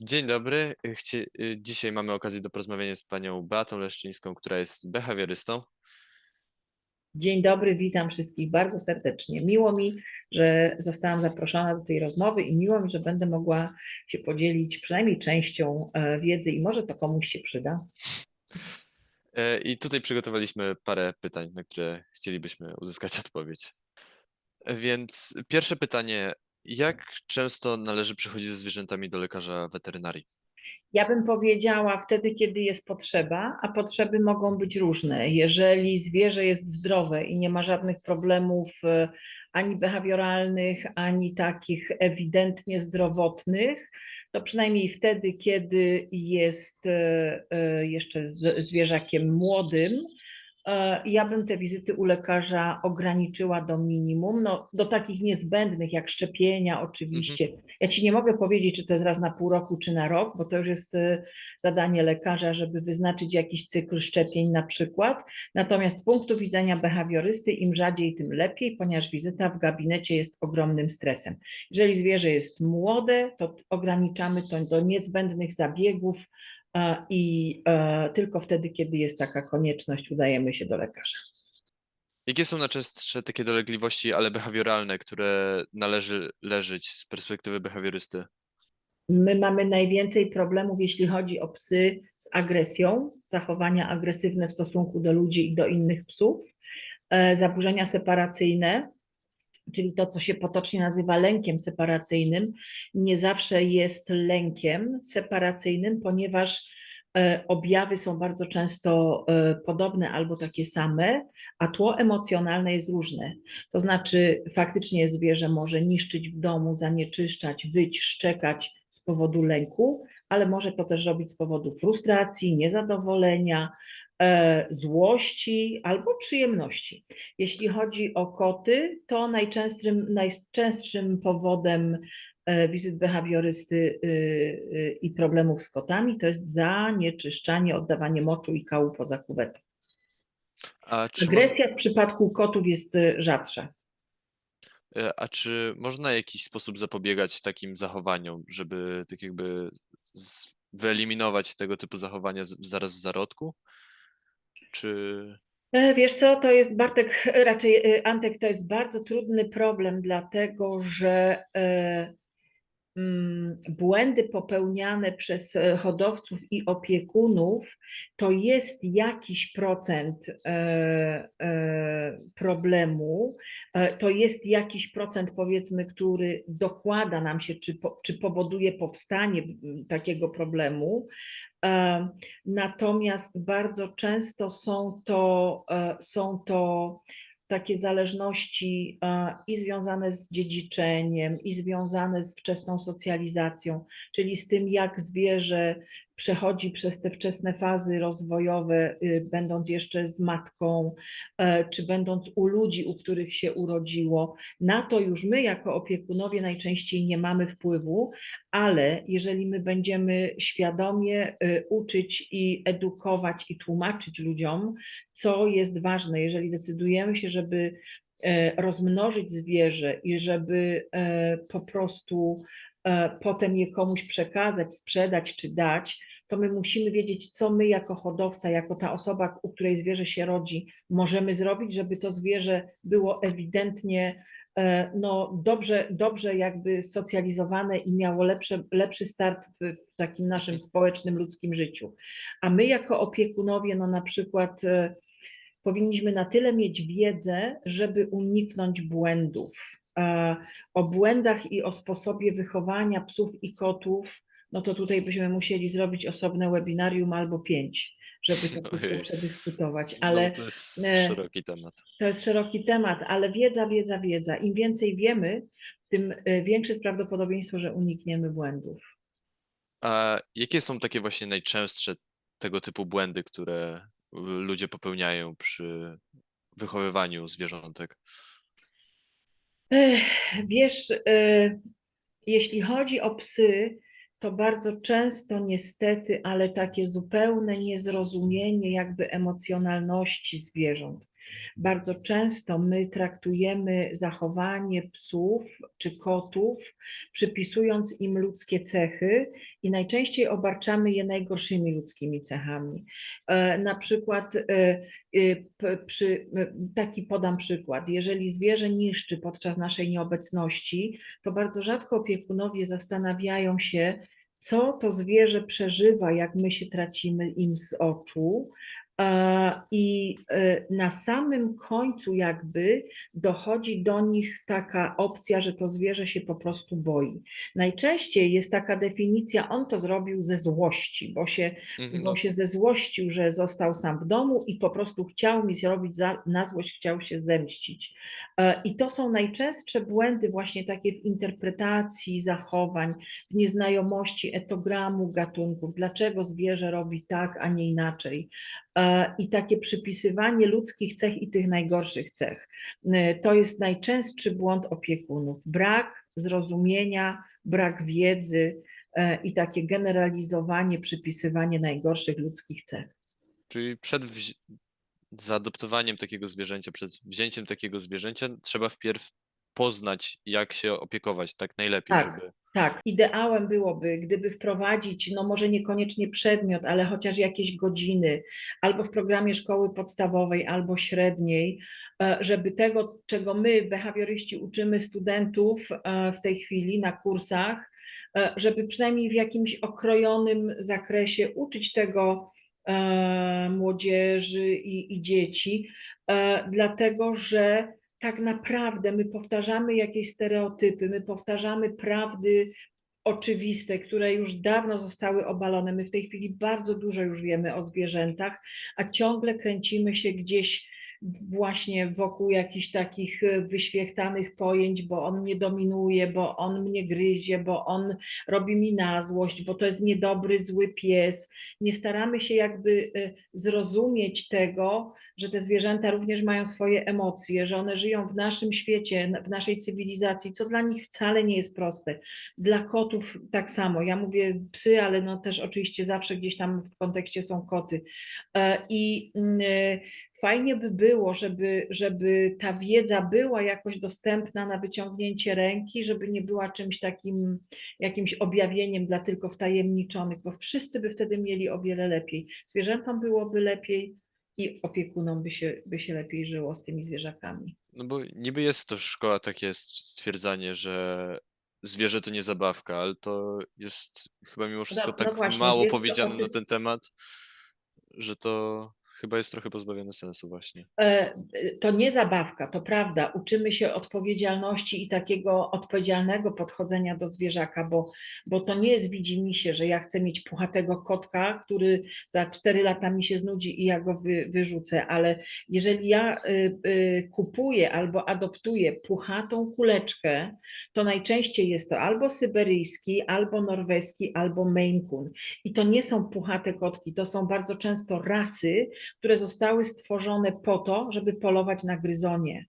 Dzień dobry. Chcie... y, Dzisiaj mamy okazję do porozmawiania z panią Beatą Leszczyńską, która jest behawiorystą. Dzień dobry, witam wszystkich bardzo serdecznie. Miło mi, że zostałam zaproszona do tej rozmowy i miło mi, że będę mogła się podzielić przynajmniej częścią e, wiedzy i może to komuś się przyda. E, I tutaj przygotowaliśmy parę pytań, na które chcielibyśmy uzyskać odpowiedź. E, Więc pierwsze pytanie, jak często należy przychodzić ze zwierzętami do lekarza weterynarii? Ja bym powiedziała wtedy, kiedy jest potrzeba, a potrzeby mogą być różne. Jeżeli zwierzę jest zdrowe i nie ma żadnych problemów e, ani behawioralnych, ani takich ewidentnie zdrowotnych, to przynajmniej wtedy, kiedy jest e, e, jeszcze zwierzakiem młodym, ja bym te wizyty u lekarza ograniczyła do minimum, no, do takich niezbędnych jak szczepienia oczywiście. Ja ci nie mogę powiedzieć, czy to jest raz na pół roku, czy na rok, bo to już jest e, zadanie lekarza, żeby wyznaczyć jakiś cykl szczepień na przykład. Natomiast z punktu widzenia behawiorysty, im rzadziej, tym lepiej, ponieważ wizyta w gabinecie jest ogromnym stresem. Jeżeli zwierzę jest młode, to ograniczamy to do niezbędnych zabiegów e, i e, tylko wtedy, kiedy jest taka konieczność, udajemy się do lekarza. Jakie są najczęstsze takie dolegliwości, ale behawioralne, które należy leżyć z perspektywy behawiorysty? My mamy najwięcej problemów, jeśli chodzi o psy z agresją, zachowania agresywne w stosunku do ludzi i do innych psów, e, zaburzenia separacyjne, czyli to, co się potocznie nazywa lękiem separacyjnym, nie zawsze jest lękiem separacyjnym, ponieważ e, objawy są bardzo często e, podobne albo takie same, a tło emocjonalne jest różne. To znaczy, faktycznie zwierzę może niszczyć w domu, zanieczyszczać, wyć, szczekać z powodu lęku, ale może to też robić z powodu frustracji, niezadowolenia, złości albo przyjemności. Jeśli chodzi o koty, to najczęstszym, najczęstszym powodem e, wizyt behawiorysty y, y, i problemów z kotami to jest zanieczyszczanie, oddawanie moczu i kału poza kuwetą. Agresja w przypadku kotów jest y, rzadsza. e, a czy można w jakiś sposób zapobiegać takim zachowaniom, żeby tak jakby wyeliminować tego typu zachowania zaraz w zarodku? Czy E, Wiesz co, to jest Bartek, raczej e, Antek, to jest bardzo trudny problem, dlatego że e, błędy popełniane przez e, hodowców i opiekunów to jest jakiś procent e, e, problemu, to jest jakiś procent powiedzmy, który dokłada nam się, czy, czy powoduje powstanie takiego problemu. Natomiast bardzo często są to, są to takie zależności e, i związane z dziedziczeniem, i związane z wczesną socjalizacją, czyli z tym, jak zwierzę przechodzi przez te wczesne fazy rozwojowe, y, będąc jeszcze z matką, e, czy będąc u ludzi, u których się urodziło. Na to już my, jako opiekunowie, najczęściej nie mamy wpływu, ale jeżeli my będziemy świadomie y, uczyć i edukować i tłumaczyć ludziom, co jest ważne, jeżeli decydujemy się, żeby rozmnożyć zwierzę i żeby e, po prostu e, potem je komuś przekazać, sprzedać czy dać, to my musimy wiedzieć, co my jako hodowca, jako ta osoba, u której zwierzę się rodzi, możemy zrobić, żeby to zwierzę było ewidentnie e, no, dobrze, dobrze jakby socjalizowane i miało lepsze, lepszy start w, takim naszym społecznym, ludzkim życiu. A my jako opiekunowie, no na przykład e, powinniśmy na tyle mieć wiedzę, żeby uniknąć błędów. O błędach i o sposobie wychowania psów i kotów, no to tutaj byśmy musieli zrobić osobne webinarium albo pięć, żeby to wszystko przedyskutować. Ale no, to jest e, szeroki temat? to jest szeroki temat, ale wiedza, wiedza, wiedza. Im więcej wiemy, tym e, większe jest prawdopodobieństwo, że unikniemy błędów. A jakie są takie właśnie najczęstsze tego typu błędy, które ludzie popełniają przy wychowywaniu zwierzątek? Wiesz, e, jeśli chodzi o psy, to bardzo często niestety, ale takie zupełne niezrozumienie jakby emocjonalności zwierząt. Bardzo często my traktujemy zachowanie psów czy kotów, przypisując im ludzkie cechy i najczęściej obarczamy je najgorszymi ludzkimi cechami. E, Na przykład, e, e, przy, taki podam przykład. Jeżeli zwierzę niszczy podczas naszej nieobecności, to bardzo rzadko opiekunowie zastanawiają się, co to zwierzę przeżywa, jak my się tracimy im z oczu. E, I e, na samym końcu, jakby dochodzi do nich taka opcja, że to zwierzę się po prostu boi. Najczęściej jest taka definicja, on to zrobił ze złości, bo się Mhm, bo się zezłościł, że został sam w domu i po prostu chciał mi zrobić za, na złość, chciał się zemścić. E, I to są najczęstsze błędy właśnie takie w interpretacji zachowań, w nieznajomości etogramu gatunków, dlaczego zwierzę robi tak, a nie inaczej. I takie przypisywanie ludzkich cech i tych najgorszych cech. E, To jest najczęstszy błąd opiekunów. Brak zrozumienia, brak wiedzy, e, i takie generalizowanie, przypisywanie najgorszych ludzkich cech. czyli przed zaadoptowaniem takiego zwierzęcia, przed wzięciem takiego zwierzęcia trzeba wpierw poznać, jak się opiekować tak najlepiej, Tak. żeby... Tak, ideałem byłoby, gdyby wprowadzić, no może niekoniecznie przedmiot, ale chociaż jakieś godziny, albo w programie szkoły podstawowej, albo średniej, e, żeby tego, czego my, behawioryści, uczymy studentów e, w tej chwili na kursach, e, żeby przynajmniej w jakimś okrojonym zakresie uczyć tego młodzieży i, i dzieci, dlatego że tak naprawdę my powtarzamy jakieś stereotypy, my powtarzamy prawdy oczywiste, które już dawno zostały obalone. My w tej chwili bardzo dużo już wiemy o zwierzętach, a ciągle kręcimy się gdzieś właśnie wokół jakichś takich e, wyświechtanych pojęć, bo on mnie dominuje, bo on mnie gryzie, bo on robi mi na złość, bo to jest niedobry, zły pies. Nie staramy się jakby e, zrozumieć tego, że te zwierzęta również mają swoje emocje, że one żyją w naszym świecie, w naszej cywilizacji, co dla nich wcale nie jest proste. Dla kotów tak samo. Ja mówię psy, ale no też oczywiście zawsze gdzieś tam w kontekście są koty. E, I e, fajnie by było, żeby, żeby ta wiedza była jakoś dostępna na wyciągnięcie ręki, żeby nie była czymś takim, jakimś objawieniem dla tylko wtajemniczonych, bo wszyscy by wtedy mieli o wiele lepiej. Zwierzętom byłoby lepiej i opiekunom by się, by się lepiej żyło z tymi zwierzakami. No bo niby jest to szkoła takie s- stwierdzanie, że zwierzę to nie zabawka, ale to jest chyba mimo wszystko no tak właśnie, mało powiedziane na ten temat, że to chyba jest trochę pozbawione sensu właśnie. E, To nie zabawka, to prawda. Uczymy się odpowiedzialności i takiego odpowiedzialnego podchodzenia do zwierzaka, bo, bo to nie jest widzimisię, że ja chcę mieć puchatego kotka, który za 4 lata mi się znudzi i ja go wy, wyrzucę, ale jeżeli ja y, y, kupuję albo adoptuję puchatą kuleczkę, to najczęściej jest to albo syberyjski, albo norweski, albo Maine Coon. I to nie są puchate kotki, to są bardzo często rasy, które zostały stworzone po to, żeby polować na gryzonie.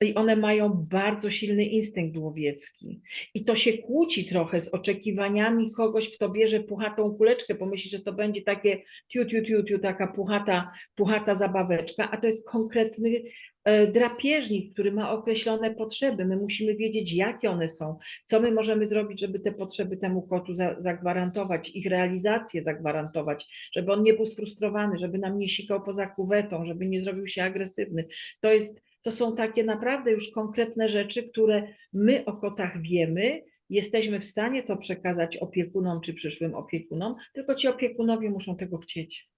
I one mają bardzo silny instynkt łowiecki. I to się kłóci trochę z oczekiwaniami kogoś, kto bierze puchatą kuleczkę, pomyśli, że to będzie takie tiu, tiu, tiu, tiu taka puchata, puchata zabaweczka, a to jest konkretny e, drapieżnik, który ma określone potrzeby. My musimy wiedzieć, jakie one są, co my możemy zrobić, żeby te potrzeby temu kotu za, zagwarantować, ich realizację zagwarantować, żeby on nie był sfrustrowany, żeby nam nie sikał poza kuwetą, żeby nie zrobił się agresywny. To jest to są takie naprawdę już konkretne rzeczy, które my o kotach wiemy, jesteśmy w stanie to przekazać opiekunom czy przyszłym opiekunom, tylko ci opiekunowie muszą tego chcieć.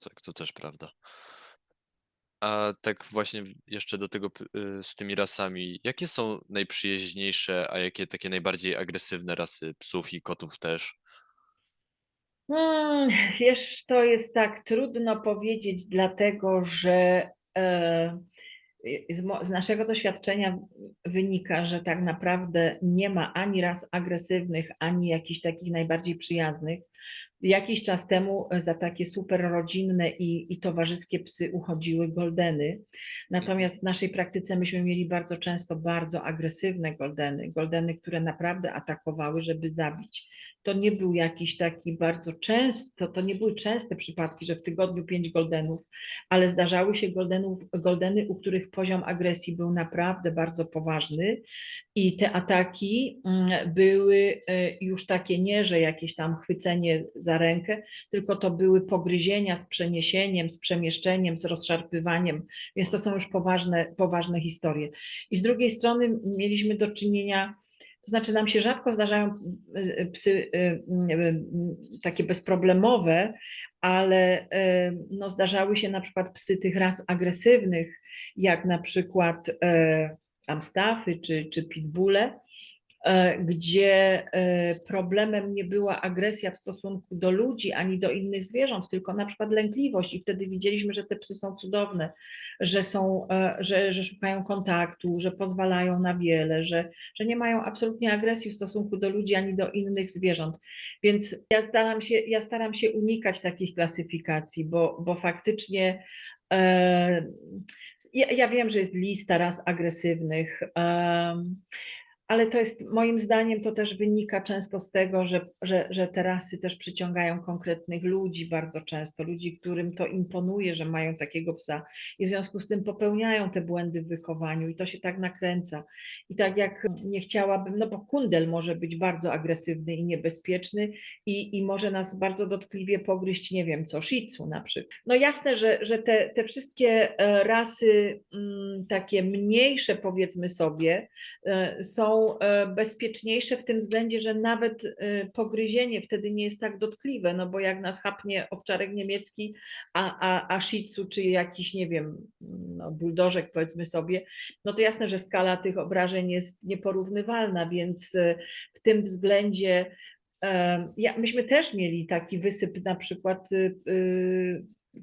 Tak, to też prawda. A tak właśnie jeszcze do tego y, z tymi rasami, jakie są najprzyjaźniejsze, a jakie takie najbardziej agresywne rasy psów i kotów też? Hmm, wiesz, to jest tak trudno powiedzieć, dlatego że e, z, z naszego doświadczenia wynika, że tak naprawdę nie ma ani ras agresywnych, ani jakichś takich najbardziej przyjaznych. Jakiś czas temu za takie super rodzinne i, i towarzyskie psy uchodziły goldeny. Natomiast w naszej praktyce myśmy mieli bardzo często bardzo agresywne goldeny, goldeny, które naprawdę atakowały, żeby zabić. To nie był jakiś taki bardzo często, to nie były częste przypadki, że w tygodniu pięć goldenów, ale zdarzały się goldenów, goldeny, u których poziom agresji był naprawdę bardzo poważny i te ataki mm, były e, już takie nie, że jakieś tam chwycenie za rękę, tylko to były pogryzienia z przeniesieniem, z przemieszczeniem, z rozszarpywaniem, więc to są już poważne, poważne historie. I z drugiej strony mieliśmy do czynienia to znaczy, nam się rzadko zdarzają y, psy y, y, takie bezproblemowe, ale no, zdarzały się na przykład psy tych ras agresywnych, jak na przykład amstafy czy, czy pitbulle, E, gdzie e, problemem nie była agresja w stosunku do ludzi ani do innych zwierząt, tylko na przykład lękliwość. I wtedy widzieliśmy, że te psy są cudowne, że, są, e, że, że szukają kontaktu, że pozwalają na wiele, że, że nie mają absolutnie agresji w stosunku do ludzi ani do innych zwierząt. Więc ja staram się, ja staram się unikać takich klasyfikacji, bo, bo faktycznie. Ja, ja, wiem, że jest lista ras agresywnych ale to jest moim zdaniem to też wynika często z tego, że, że, że te rasy też przyciągają konkretnych ludzi bardzo często, ludzi, którym to imponuje, że mają takiego psa i w związku z tym popełniają te błędy w wychowaniu i to się tak nakręca. I tak jak nie chciałabym, no bo kundel może być bardzo agresywny i niebezpieczny i, i może nas bardzo dotkliwie pogryźć, nie wiem co, shih na przykład. No jasne, że, że te, te wszystkie e, rasy m, mm, takie mniejsze powiedzmy sobie e, E, bezpieczniejsze w tym względzie, że nawet e, pogryzienie wtedy nie jest tak dotkliwe, no bo jak nas chapnie owczarek niemiecki, a, a, a shih czy jakiś, nie wiem, no, buldożek powiedzmy sobie, no to jasne, że skala tych obrażeń jest nieporównywalna, więc e, w tym względzie ja, myśmy też mieli taki wysyp na przykład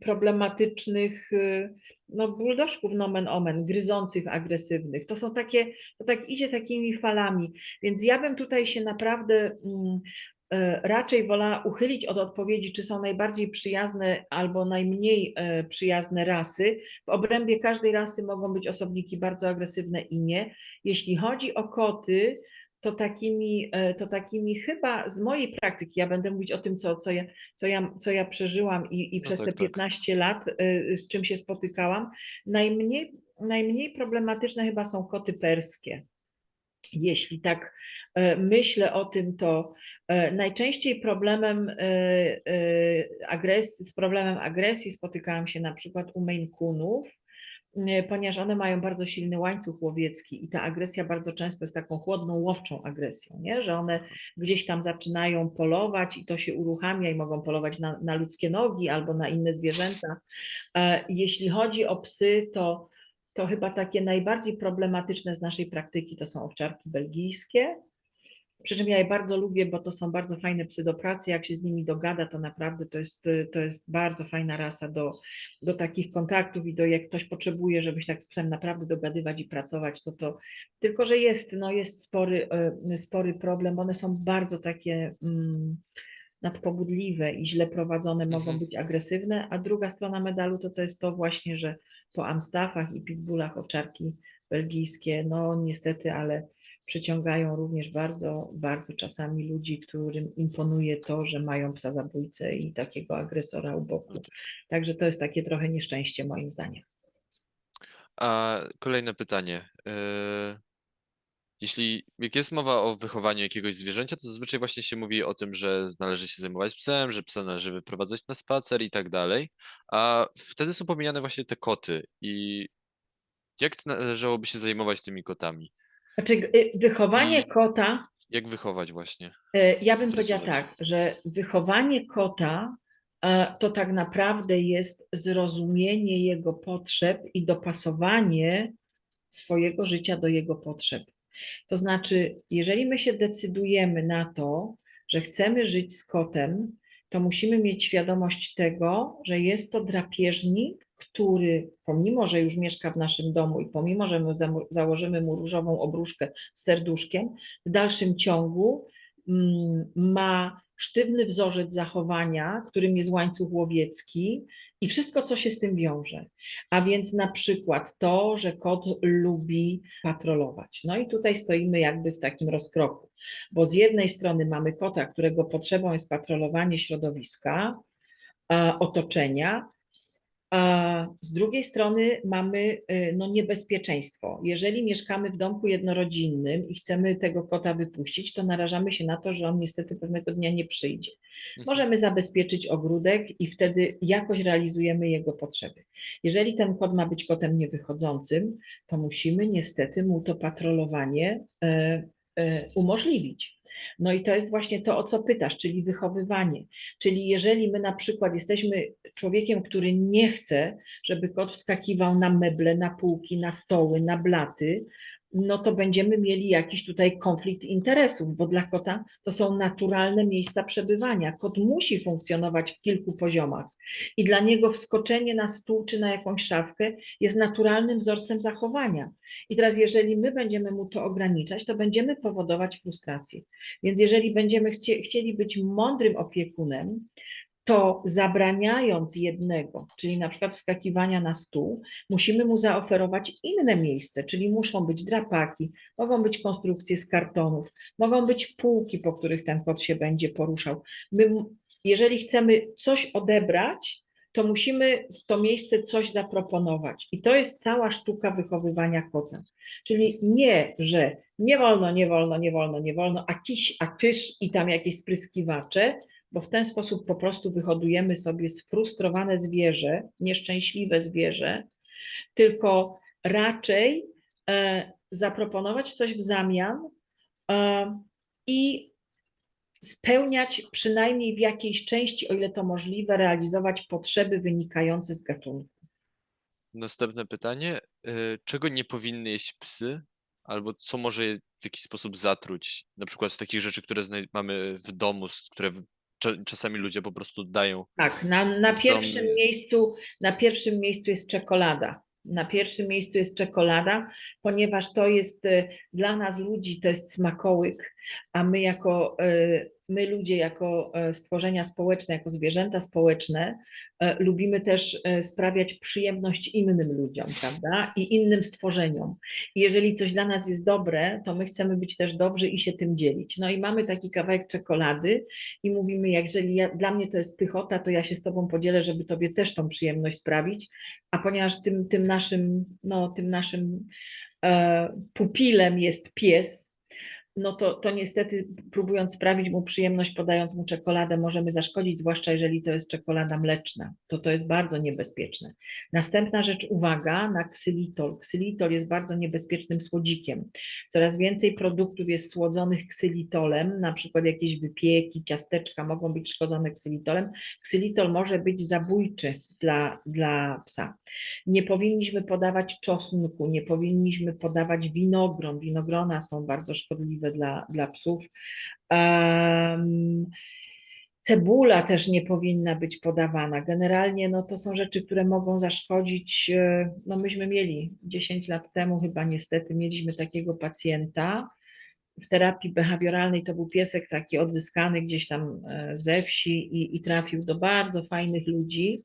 problematycznych no, buldożków nomen omen, gryzących, agresywnych. To są takie, to tak idzie takimi falami. Więc ja bym tutaj się naprawdę mm, e, raczej wolała uchylić od odpowiedzi, czy są najbardziej przyjazne albo najmniej e, przyjazne rasy. W obrębie każdej rasy mogą być osobniki bardzo agresywne i nie. Jeśli chodzi o koty, to takimi, e, to takimi chyba z mojej praktyki, ja będę mówić o tym, co, co, ja, co, ja, co ja przeżyłam i, i no przez tak, te 15 tak. lat, e, z czym się spotykałam, najmniej, najmniej problematyczne chyba są koty perskie. Jeśli tak e, myślę o tym, to najczęściej problemem agresji, z problemem agresji spotykałam się na przykład u Maine Coonów, ponieważ one mają bardzo silny łańcuch łowiecki i ta agresja bardzo często jest taką chłodną, łowczą agresją, nie? że one gdzieś tam zaczynają polować i to się uruchamia i mogą polować na, na ludzkie nogi albo na inne zwierzęta. E, jeśli chodzi o psy, to, to chyba takie najbardziej problematyczne z naszej praktyki to są owczarki belgijskie, przy czym ja je bardzo lubię, bo to są bardzo fajne psy do pracy. Jak się z nimi dogada, to naprawdę to jest, to jest bardzo fajna rasa do, do takich kontaktów i do jak ktoś potrzebuje, żeby się tak z psem naprawdę dogadywać i pracować, to to tylko, że jest, no jest spory, e, spory problem. One są bardzo takie. Mm, nadpobudliwe i źle prowadzone mogą Mhm. być agresywne, a druga strona medalu to, to jest to właśnie, że po amstafach i pitbullach owczarki belgijskie, no niestety, ale przyciągają również bardzo, bardzo czasami ludzi, którym imponuje to, że mają psa zabójcę i takiego agresora u boku. Także to jest takie trochę nieszczęście moim zdaniem. A kolejne pytanie. E, jeśli jak jest mowa o wychowaniu jakiegoś zwierzęcia, to zazwyczaj właśnie się mówi o tym, że należy się zajmować psem, że psa należy wyprowadzać na spacer i tak dalej. A wtedy są pomijane właśnie te koty. I jak należałoby się zajmować tymi kotami? Znaczy, y, wychowanie I- kota, Jak wychować właśnie? y, ja bym powiedziała tak, że wychowanie kota e, to tak naprawdę jest zrozumienie jego potrzeb i dopasowanie swojego życia do jego potrzeb. To znaczy, jeżeli my się decydujemy na to, że chcemy żyć z kotem, to musimy mieć świadomość tego, że jest to drapieżnik, który pomimo, że już mieszka w naszym domu i pomimo, że my założymy mu różową obruszkę z serduszkiem, w dalszym ciągu mm, ma sztywny wzorzec zachowania, którym jest łańcuch łowiecki i wszystko, co się z tym wiąże. A więc na przykład to, że kot lubi patrolować. No i tutaj stoimy jakby w takim rozkroku, bo z jednej strony mamy kota, którego potrzebą jest patrolowanie środowiska, otoczenia, a z drugiej strony mamy y, no, niebezpieczeństwo. Jeżeli mieszkamy w domku jednorodzinnym i chcemy tego kota wypuścić, to narażamy się na to, że on niestety pewnego dnia nie przyjdzie. Mhm. Możemy zabezpieczyć ogródek i wtedy jakoś realizujemy jego potrzeby. Jeżeli ten kot ma być kotem niewychodzącym, to musimy niestety mu to patrolowanie e, umożliwić. No i to jest właśnie to, o co pytasz, czyli wychowywanie. Czyli jeżeli my na przykład jesteśmy człowiekiem, który nie chce, żeby kot wskakiwał na meble, na półki, na stoły, na blaty, no to będziemy mieli jakiś tutaj konflikt interesów, bo dla kota to są naturalne miejsca przebywania. Kot musi funkcjonować w kilku poziomach i dla niego wskoczenie na stół czy na jakąś szafkę jest naturalnym wzorcem zachowania. I teraz, jeżeli my będziemy mu to ograniczać, to będziemy powodować frustrację. Więc jeżeli będziemy chcie, chcieli być mądrym opiekunem, to zabraniając jednego, czyli na przykład wskakiwania na stół, musimy mu zaoferować inne miejsce, czyli muszą być drapaki, mogą być konstrukcje z kartonów, mogą być półki, po których ten kot się będzie poruszał. My, jeżeli chcemy coś odebrać, to musimy w to miejsce coś zaproponować. I to jest cała sztuka wychowywania kota. Czyli nie, że nie wolno, nie wolno, nie wolno, nie wolno, a kiś, a kysz i tam jakieś spryskiwacze, bo w ten sposób po prostu wyhodujemy sobie sfrustrowane zwierzę, nieszczęśliwe zwierzę, tylko raczej e, zaproponować coś w zamian e, i spełniać przynajmniej w jakiejś części, o ile to możliwe, realizować potrzeby wynikające z gatunku. Następne pytanie. y, Czego nie powinny jeść psy? Albo co może je w jakiś sposób zatruć? Na przykład z takich rzeczy, które mamy w domu, które czasami ludzie po prostu dają. Tak, na, na Są- pierwszym miejscu, na pierwszym miejscu jest czekolada. Na pierwszym miejscu jest czekolada, ponieważ to jest e, dla nas ludzi to jest smakołyk, a my jako e, my ludzie jako e, stworzenia społeczne, jako zwierzęta społeczne e, lubimy też e, sprawiać przyjemność innym ludziom, prawda? I innym stworzeniom. I jeżeli coś dla nas jest dobre, to my chcemy być też dobrzy i się tym dzielić. No i mamy taki kawałek czekolady i mówimy, jeżeli ja, dla mnie to jest pychota, to ja się z tobą podzielę, żeby tobie też tą przyjemność sprawić, a ponieważ tym, tym naszym, no, tym naszym e, pupilem jest pies, no to, to niestety próbując sprawić mu przyjemność, podając mu czekoladę, możemy zaszkodzić, zwłaszcza jeżeli to jest czekolada mleczna. To to jest bardzo niebezpieczne. Następna rzecz, uwaga na ksylitol. Ksylitol jest bardzo niebezpiecznym słodzikiem. Coraz więcej produktów jest słodzonych ksylitolem, na przykład jakieś wypieki, ciasteczka mogą być szkodzone ksylitolem. Ksylitol może być zabójczy dla, dla psa. Nie powinniśmy podawać czosnku, nie powinniśmy podawać winogron. Winogrona są bardzo szkodliwe dla, dla psów. Em, Cebula też nie powinna być podawana. Generalnie no, to są rzeczy, które mogą zaszkodzić. e, No, myśmy mieli 10 lat temu, chyba niestety, mieliśmy takiego pacjenta. W terapii behawioralnej to był piesek taki odzyskany gdzieś tam e, ze wsi i, i trafił do bardzo fajnych ludzi.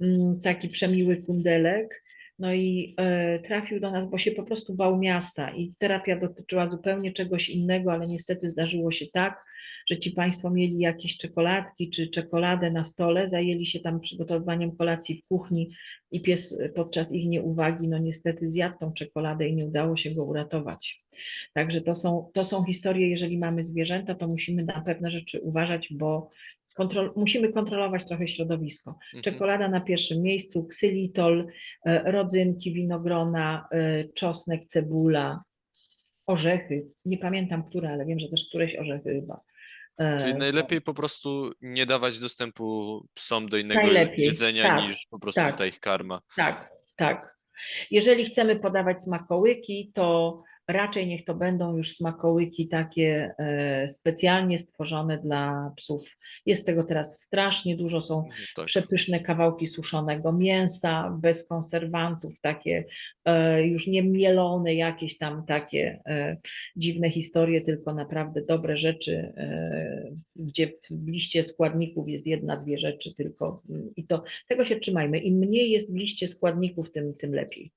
Mm, Taki przemiły kundelek. No i e, trafił do nas, bo się po prostu bał miasta i terapia dotyczyła zupełnie czegoś innego, ale niestety zdarzyło się tak, że ci Państwo mieli jakieś czekoladki czy czekoladę na stole, zajęli się tam przygotowywaniem kolacji w kuchni i pies podczas ich nieuwagi, no niestety zjadł tą czekoladę i nie udało się go uratować. Także to są, to są historie, jeżeli mamy zwierzęta, to musimy na pewne rzeczy uważać, bo kontrol, musimy kontrolować trochę środowisko. Mhm. Czekolada na pierwszym miejscu, ksylitol, e, rodzynki, winogrona, e, czosnek, cebula, orzechy. Nie pamiętam które, ale wiem, że też któreś orzechy chyba. E, Czyli są. najlepiej po prostu nie dawać dostępu psom do innego Najlepiej, jedzenia tak, niż po prostu tak. ta ich karma. Tak, tak. Jeżeli chcemy podawać smakołyki, to raczej niech to będą już smakołyki takie e, specjalnie stworzone dla psów. Jest tego teraz strasznie dużo, są Mhm, Tak. przepyszne kawałki suszonego mięsa, bez konserwantów, takie e, już nie mielone, jakieś tam takie e, dziwne historie, tylko naprawdę dobre rzeczy, gdzie w liście składników jest jedna, dwie rzeczy tylko mm, i to tego się trzymajmy. Im mniej jest w liście składników, tym, tym lepiej.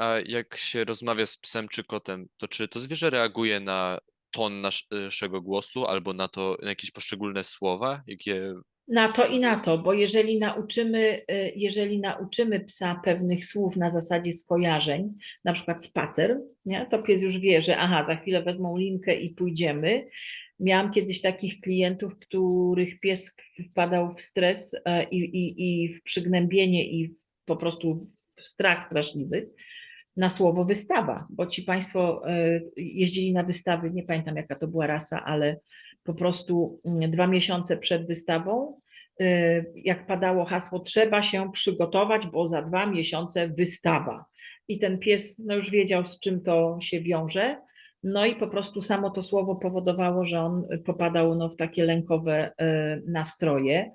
A jak się rozmawia z psem czy kotem, to czy to zwierzę reaguje na ton nasz- naszego głosu albo na to, na jakieś poszczególne słowa, jakie Na to i na to, bo jeżeli nauczymy, y, jeżeli nauczymy psa pewnych słów na zasadzie skojarzeń, na przykład spacer, nie, to pies już wie, że aha, za chwilę wezmą linkę i pójdziemy. Miałam kiedyś takich klientów, których pies wpadał w stres e, i, i, i w przygnębienie i po prostu w strach straszliwy na słowo wystawa, bo ci Państwo e, jeździli na wystawy, nie pamiętam jaka to była rasa, ale po prostu mm, dwa miesiące przed wystawą, y, jak padało hasło, trzeba się przygotować, bo za dwa miesiące wystawa. I ten pies no już wiedział, z czym to się wiąże. No i po prostu samo to słowo powodowało, że on popadał no, w takie lękowe e, nastroje.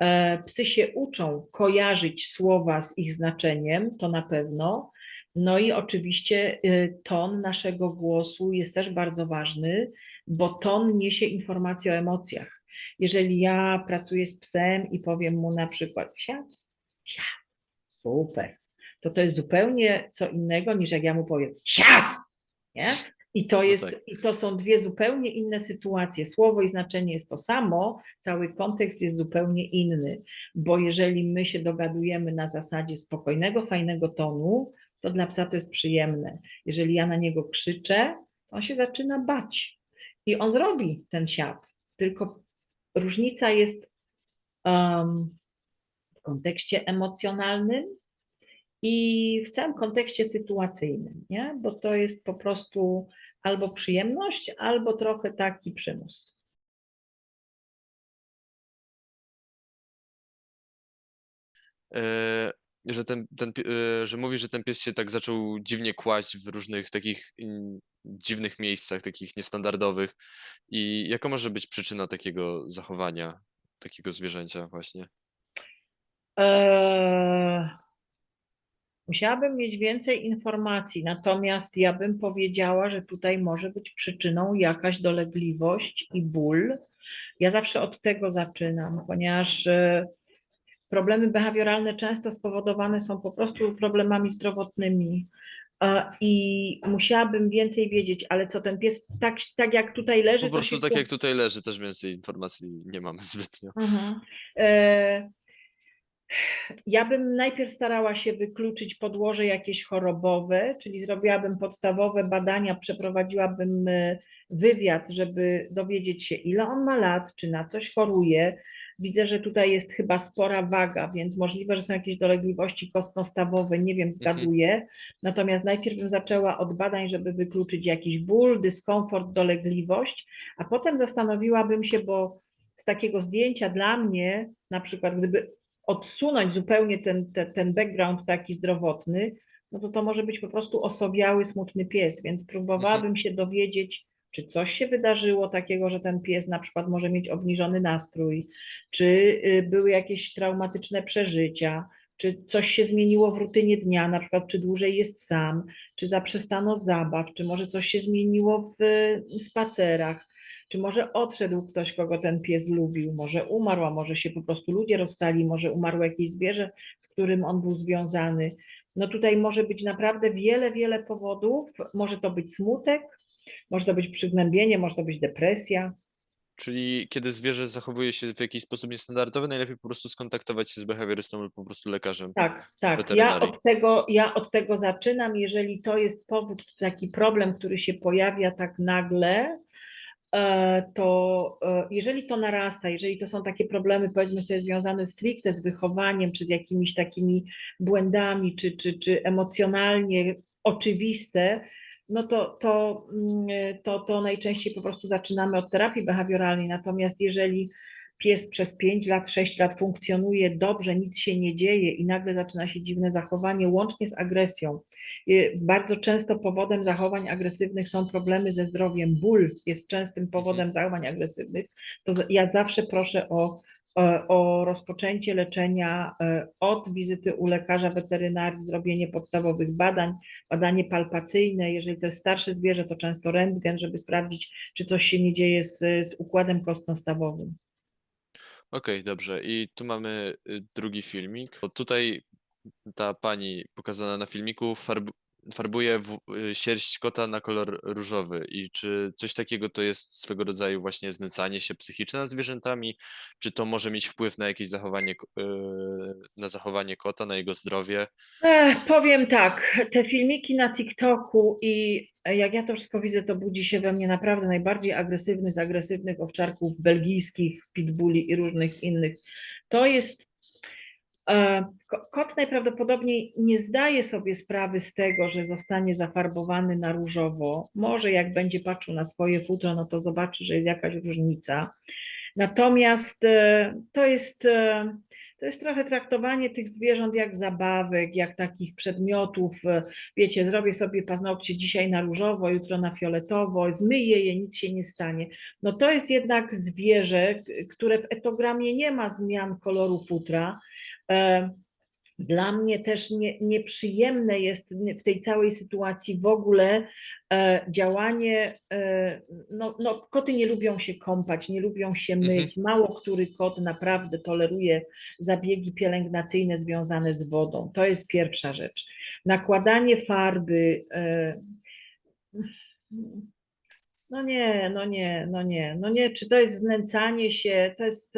E, Psy się uczą kojarzyć słowa z ich znaczeniem, to na pewno. No i oczywiście y, ton naszego głosu jest też bardzo ważny, bo ton niesie informację o emocjach. Jeżeli ja pracuję z psem i powiem mu na przykład siad, siad, super, to to jest zupełnie co innego niż jak ja mu powiem siad, nie? I to, No jest, tak. I to są dwie zupełnie inne sytuacje. Słowo i znaczenie jest to samo, cały kontekst jest zupełnie inny, bo jeżeli my się dogadujemy na zasadzie spokojnego, fajnego tonu, to dla psa to jest przyjemne. Jeżeli ja na niego krzyczę, on się zaczyna bać i on zrobi ten siad. Tylko różnica jest um, w kontekście emocjonalnym i w całym kontekście sytuacyjnym, nie? bo to jest po prostu albo przyjemność, albo trochę taki przymus. Że ten, ten, e, że mówi, że ten pies się tak zaczął dziwnie kłaść w różnych takich dziwnych miejscach, takich niestandardowych. I jaka może być przyczyna takiego zachowania, takiego zwierzęcia właśnie? Eee, Musiałabym mieć więcej informacji, natomiast ja bym powiedziała, że tutaj może być przyczyną jakaś dolegliwość i ból. Ja zawsze od tego zaczynam, ponieważ e, problemy behawioralne często spowodowane są po prostu problemami zdrowotnymi. E, I musiałabym więcej wiedzieć, ale co ten pies, tak, tak jak tutaj leży, Po prostu się tak tu- jak tutaj leży, też więcej informacji nie mamy zbytnio. E, Ja bym najpierw starała się wykluczyć podłoże jakieś chorobowe, czyli zrobiłabym podstawowe badania, przeprowadziłabym e, wywiad, żeby dowiedzieć się, ile on ma lat, czy na coś choruje. Widzę, że tutaj jest chyba spora waga, więc możliwe, że są jakieś dolegliwości kostno-stawowe, nie wiem, zgaduję. Natomiast najpierw bym zaczęła od badań, żeby wykluczyć jakiś ból, dyskomfort, dolegliwość, a potem zastanowiłabym się, bo z takiego zdjęcia dla mnie, na przykład gdyby odsunąć zupełnie ten, ten, ten background taki zdrowotny, no to to może być po prostu osobiały, smutny pies, więc próbowałabym się dowiedzieć, czy coś się wydarzyło takiego, że ten pies na przykład może mieć obniżony nastrój, czy y, były jakieś traumatyczne przeżycia, czy coś się zmieniło w rutynie dnia, na przykład czy dłużej jest sam, czy zaprzestano zabaw, czy może coś się zmieniło w y, spacerach, czy może odszedł ktoś, kogo ten pies lubił, może umarł, a może się po prostu ludzie rozstali, może umarło jakieś zwierzę, z którym on był związany. No tutaj może być naprawdę wiele, wiele powodów. Może to być smutek, może to być przygnębienie, może to być depresja. Czyli kiedy zwierzę zachowuje się w jakiś sposób niestandardowy, najlepiej po prostu skontaktować się z behawiorystą lub po prostu lekarzem. Tak, tak. Ja od, tego, ja od tego zaczynam. Jeżeli to jest powód, taki problem, który się pojawia tak nagle, e, to e, jeżeli to narasta, jeżeli to są takie problemy, powiedzmy sobie, związane stricte z wychowaniem, czy z jakimiś takimi błędami, czy, czy, czy emocjonalnie oczywiste, no to, to, mm, to, to najczęściej po prostu zaczynamy od terapii behawioralnej. Natomiast jeżeli pies przez 5 lat, 6 lat funkcjonuje dobrze, nic się nie dzieje i nagle zaczyna się dziwne zachowanie, łącznie z agresją, Y, Bardzo często powodem zachowań agresywnych są problemy ze zdrowiem. Ból jest częstym powodem zachowań agresywnych. To ja zawsze proszę o, o, o rozpoczęcie leczenia e, od wizyty u lekarza weterynarii, zrobienie podstawowych badań, badanie palpacyjne. Jeżeli to jest starsze zwierzę, to często rentgen, żeby sprawdzić, czy coś się nie dzieje z, z układem kostno-stawowym. Okej, dobrze. I tu mamy y, drugi filmik. Tutaj ta pani pokazana na filmiku farb, farbuje w, y, sierść kota na kolor różowy. I czy coś takiego to jest swego rodzaju właśnie znęcanie się psychiczne nad zwierzętami? Czy to może mieć wpływ na jakieś zachowanie, y, na zachowanie kota, na jego zdrowie? Ech, powiem tak, te filmiki na TikToku i jak ja to wszystko widzę, to budzi się we mnie naprawdę najbardziej agresywny z agresywnych owczarków belgijskich, pitbulli i różnych innych. To jest. E, ko- Kot najprawdopodobniej nie zdaje sobie sprawy z tego, że zostanie zafarbowany na różowo. Może jak będzie patrzył na swoje futro, no to zobaczy, że jest jakaś różnica. Natomiast e, to jest, e, to jest trochę traktowanie tych zwierząt jak zabawek, jak takich przedmiotów. Wiecie, zrobię sobie paznokcie dzisiaj na różowo, jutro na fioletowo, zmyję je, nic się nie stanie. No to jest jednak zwierzę, które w etogramie nie ma zmian koloru futra. E, Dla mnie też nie, nieprzyjemne jest w tej całej sytuacji w ogóle e, działanie. E, no, no, koty nie lubią się kąpać, nie lubią się Mhm. myć. Mało który kot naprawdę toleruje zabiegi pielęgnacyjne związane z wodą. To jest pierwsza rzecz. Nakładanie farby. No nie, no nie, no nie, no nie. Czy to jest znęcanie się? To jest.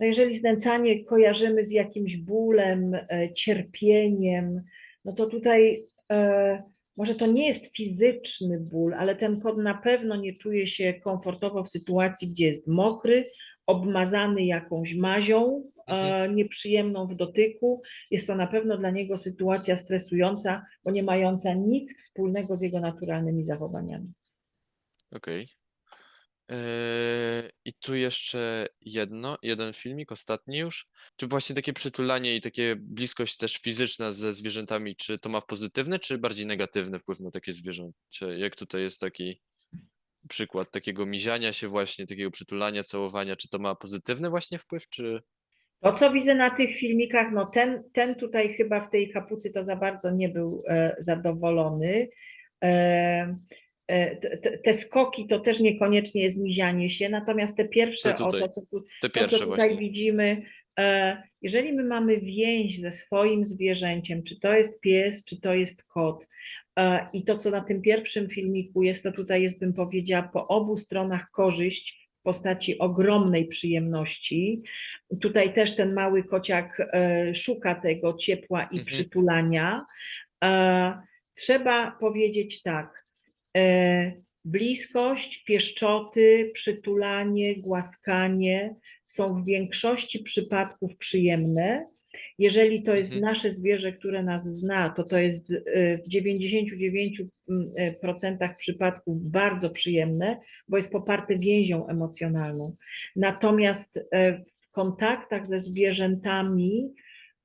No jeżeli znęcanie kojarzymy z jakimś bólem, e, cierpieniem, no to tutaj e, może to nie jest fizyczny ból, ale ten kot na pewno nie czuje się komfortowo w sytuacji, gdzie jest mokry, obmazany jakąś mazią, e, Mhm. nieprzyjemną w dotyku. Jest to na pewno dla niego sytuacja stresująca, bo nie mająca nic wspólnego z jego naturalnymi zachowaniami. Okej. Eee, I tu jeszcze jedno, jeden filmik, ostatni już. Czy właśnie takie przytulanie i takie bliskość też fizyczna ze zwierzętami, czy to ma pozytywny, czy bardziej negatywny wpływ na takie zwierzęcie? Jak tutaj jest taki przykład takiego miziania się właśnie, takiego przytulania, całowania, czy to ma pozytywny właśnie wpływ, czy... To, co widzę na tych filmikach, no ten, ten tutaj chyba w tej kapucy to za bardzo nie był e, zadowolony. E, te- te, te skoki to też niekoniecznie jest mizianie się, natomiast te pierwsze, o tutaj, to, co, tu, Te to, co pierwsze tutaj właśnie. widzimy, e, jeżeli my mamy więź ze swoim zwierzęciem, czy to jest pies, czy to jest kot, e, i to, co na tym pierwszym filmiku jest, to tutaj jest, bym powiedziała, po obu stronach korzyść w postaci ogromnej przyjemności. Tutaj też ten mały kociak e, szuka tego ciepła i Mhm. przytulania. E, Trzeba powiedzieć tak. E, Bliskość, pieszczoty, przytulanie, głaskanie są w większości przypadków przyjemne. Jeżeli to jest Mhm. nasze zwierzę, które nas zna, to to jest e, w 99% przypadków bardzo przyjemne, bo jest poparte więzią emocjonalną. Natomiast e, w kontaktach ze zwierzętami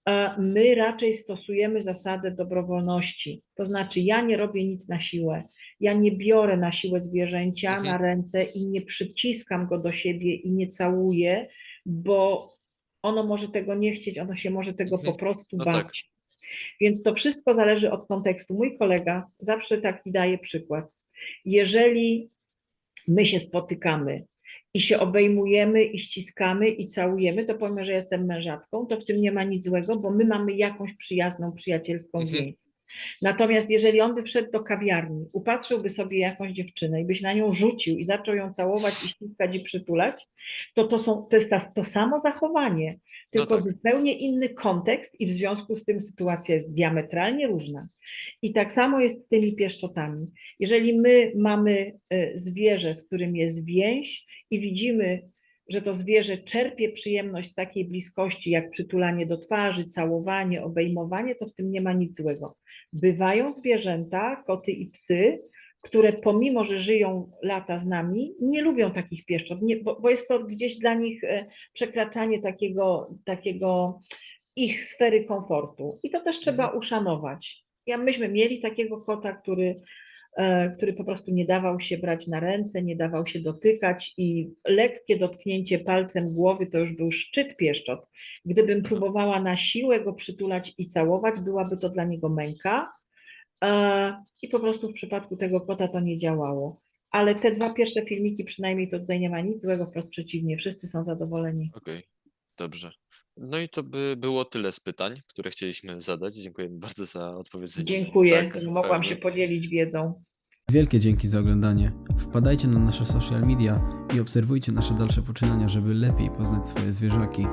e, my raczej stosujemy zasadę dobrowolności. To znaczy, ja nie robię nic na siłę. Ja nie biorę na siłę zwierzęcia Mhm. na ręce i nie przyciskam go do siebie i nie całuję, bo ono może tego nie chcieć, ono się może tego Mhm. po prostu No bać. tak. Więc to wszystko zależy od kontekstu. Mój kolega zawsze taki daje przykład. Jeżeli my się spotykamy i się obejmujemy i ściskamy i całujemy, to powiem, że jestem mężatką, to w tym nie ma nic złego, bo my mamy jakąś przyjazną, przyjacielską Mhm. więź. Natomiast jeżeli on by wszedł do kawiarni, upatrzyłby sobie jakąś dziewczynę i byś na nią rzucił i zaczął ją całować i ściskać i przytulać, to to, są, to jest ta, to samo zachowanie, tylko tak. zupełnie inny kontekst i w związku z tym sytuacja jest diametralnie różna. I tak samo jest z tymi pieszczotami. Jeżeli my mamy y, zwierzę, z którym jest więź i widzimy, że to zwierzę czerpie przyjemność z takiej bliskości, jak przytulanie do twarzy, całowanie, obejmowanie, to w tym nie ma nic złego. Bywają zwierzęta, koty i psy, które pomimo, że żyją lata z nami, nie lubią takich pieszczot, nie, bo, bo jest to gdzieś dla nich e, przekraczanie takiego, takiego ich sfery komfortu. I to też trzeba uszanować. Ja, myśmy mieli takiego kota, który, który po prostu nie dawał się brać na ręce, nie dawał się dotykać i lekkie dotknięcie palcem głowy to już był szczyt pieszczot. Gdybym próbowała na siłę go przytulać i całować, byłaby to dla niego męka. E, I po prostu w przypadku tego kota to nie działało. Ale te dwa pierwsze filmiki przynajmniej to tutaj nie ma nic złego, wprost przeciwnie, wszyscy są zadowoleni. Okej, dobrze. No i to by było tyle z pytań, które chcieliśmy zadać. Dziękujemy bardzo za odpowiedzenie. Dziękuję, tak że mogłam pełni. się podzielić wiedzą. Wielkie dzięki za oglądanie. Wpadajcie na nasze social media i obserwujcie nasze dalsze poczynania, żeby lepiej poznać swoje zwierzaki.